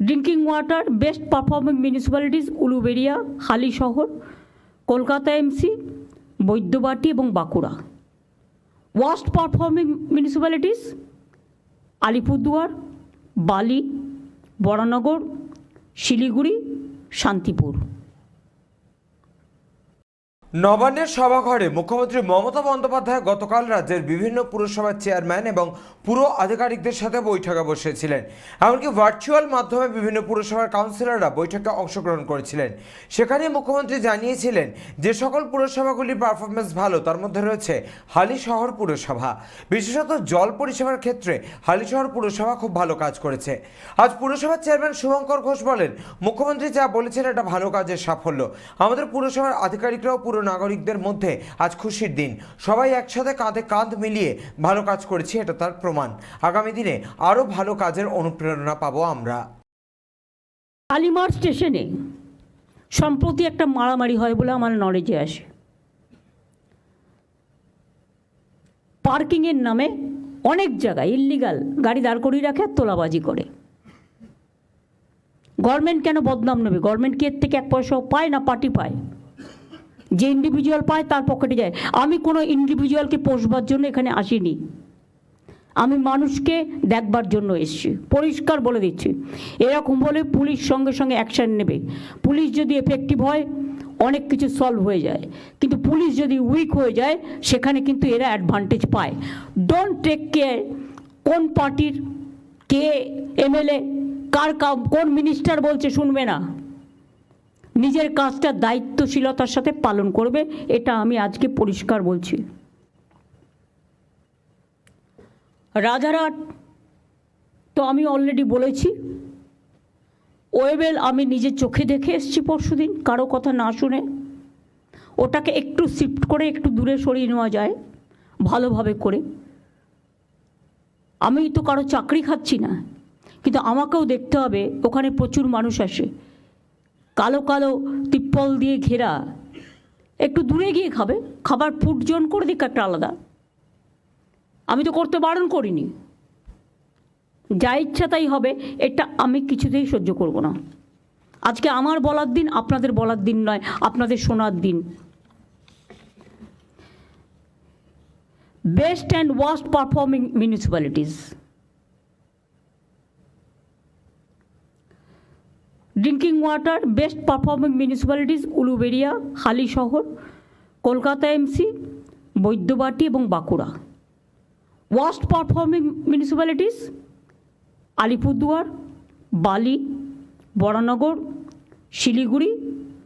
Drinking water best performing municipalities Uluberia Halisahar Kolkata MC Baidyabati এবং Bankura worst performing municipalities Alipurduar Bally Baranagar Siliguri Shantipur নবান্নের সভাঘরে মুখ্যমন্ত্রী মমতা বন্দ্যোপাধ্যায় গতকাল রাজ্যের বিভিন্ন পুরসভার চেয়ারম্যান এবং পুর আধিকারিকদের সাথে বৈঠকে বসেছিলেন। এমনকি ভার্চুয়াল মাধ্যমে বিভিন্ন পুরসভার কাউন্সিলররা বৈঠকে অংশগ্রহণ করেছিলেন। সেখানে মুখ্যমন্ত্রী জানিয়েছিলেন যে সকল পুরসভাগুলির পারফরমেন্স ভালো, তার মধ্যে রয়েছে হালি শহর পুরসভা। বিশেষত জল পরিষেবার ক্ষেত্রে হালি শহর পুরসভা খুব ভালো কাজ করেছে। আজ পুরসভার চেয়ারম্যান শুভঙ্কর ঘোষ বলেন, মুখ্যমন্ত্রী যা বলেছেন এটা ভালো কাজের সাফল্য। আমাদের পুরসভার আধিকারিকরাও পুরো নাগরিকদের মধ্যে আজ খুশির দিন। সবাই একসাথে কাঁধে কাঁধ মিলিয়ে ভালো কাজ করেছি, এটা তার প্রমাণ। আগামী দিনে আরও ভালো কাজের অনুপ্রেরণা পাবো আমরা। আলিমার স্টেশনে সম্প্রতি একটা মারামারি হয় বলে আমার নলেজে আসে। পার্কিংয়ের নামে অনেক জায়গায় ইল্লিগাল গাড়ি দাঁড় করিয়ে রাখে তোলাবাজি করে। গভর্নমেন্ট কেন বদনাম নেবে? গভর্নমেন্ট কি এর থেকে এক পয়সাও পায় না? পার্টি পায়। যে ইন্ডিভিজুয়াল পায় তার পকেটে যায়। আমি কোনো ইন্ডিভিজুয়ালকে পোষবার জন্য এখানে আসিনি। আমি মানুষকে দেখবার জন্য এসেছি। পরিষ্কার বলে দিচ্ছি। এরকম বলে পুলিশ সঙ্গে সঙ্গে অ্যাকশান নেবে। পুলিশ যদি এফেক্টিভ হয়, অনেক কিছু সলভ হয়ে যায়। কিন্তু পুলিশ যদি উইক হয়ে যায়, সেখানে কিন্তু এরা অ্যাডভান্টেজ পায়। ডোন্ট টেক কেয়ার কোন পার্টির কে, এমএলএ, কার কোন মিনিস্টার বলছে শুনবে না। নিজের কাজটা দায়িত্বশীলতার সাথে পালন করবে, এটা আমি আজকে পরিষ্কার বলছি। রাজারহাট তো আমি অলরেডি বলেছি, ওয়েবেল আমি নিজের চোখে দেখে এসেছি পরশুদিন, কারও কথা না শুনে। ওটাকে একটু শিফট করে একটু দূরে সরিয়ে নেওয়া যায়, ভালোভাবে করে। আমি তো কারও চাকরি খাচ্ছি না, কিন্তু আমাকেও দেখতে হবে, ওখানে প্রচুর মানুষ আসে। কালো কালো তিপ্পল দিয়ে ঘেরা। একটু দূরে গিয়ে খাবে। খাবার ফুড জোন করে দিক একটা আলাদা। আমি তো করতে বারণ করিনি। যা ইচ্ছা তাই হবে। এটা আমি কিছুতেই সহ্য করব না। আজকে আমার বলার দিন, আপনাদের বলার দিন নয়, আপনাদের শোনার দিন। Best and worst performing municipalities drinking water best performing municipalities Uluberia Halisahar Kolkata MC Baidyabati এবং Bankura worst performing municipalities Alipurduar Bally Baranagar Siliguri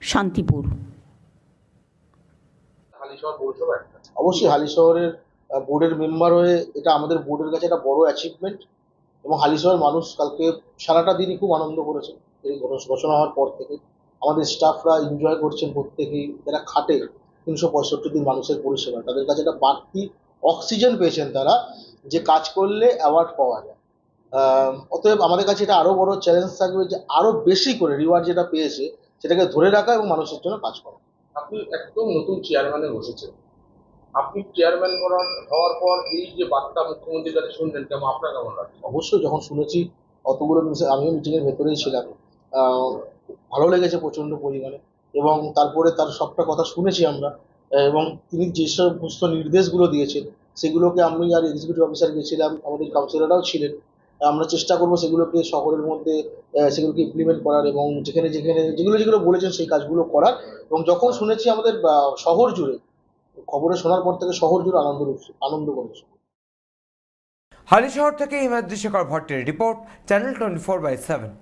Shantipur অবশ্যই হালি শহরের বোর্ডের মেম্বার হয়ে এটা আমাদের বোর্ডের কাছে একটা বড় অ্যাচিভমেন্ট এবং হালি শহরের মানুষ কালকে সারাটা দিনই খুব আনন্দ করেছে। এই ঘোষ- ঘোষণা হওয়ার পর থেকে আমাদের স্টাফরা এনজয় করছেন প্রত্যেকেই। যারা খাটে তিনশো পঁয়ষট্টি দিন মানুষের পরিষেবা। তাদের কাছে একটা বাড়তি অক্সিজেন পেয়েছেন তারা যে কাজ করলে অ্যাওয়ার্ড পাওয়া যায়। অতএব আমাদের কাছে এটা আরও বড় চ্যালেঞ্জ থাকবে যে আরও বেশি করে রিওয়ার্ড যেটা পেয়েছে সেটাকে ধরে রাখা এবং মানুষের জন্য কাজ করা। আপনি একদম নতুন চেয়ারম্যানে বসেছেন। আপনি চেয়ারম্যান করার হওয়ার পর এই যে বার্তা মুখ্যমন্ত্রীর কাছে শুনলেন কেমন আপনার কেমন লাগছে? অবশ্যই যখন শুনেছি অতগুলো আমিও মিটিংয়ের ভেতরেই ছিলাম। ভালো লেগেছে প্রচণ্ড পরিমাণে। এবং তারপরে তার সবটা কথা শুনেছি আমরা এবং তিনি যে সমস্ত নির্দেশগুলো দিয়েছেন, সেগুলোকে আমি আর এক্সিকিউটিভ অফিসার গেছিলাম, আমাদের কাউন্সিলররাও ছিলেন। আমরা চেষ্টা করব সেগুলোকে শহরের মধ্যে সেগুলোকে ইমপ্লিমেন্ট করার এবং যেখানে যেখানে যেগুলো যেগুলো বলেছেন সেই কাজগুলো করার। এবং যখন শুনেছি আমাদের শহর জুড়ে, খবরে শোনার পর থেকে শহর জুড়ে আনন্দ আনন্দ করেছে। হালিশহর থেকে Himadri Shekhar ভট্টের report channel twenty four by seven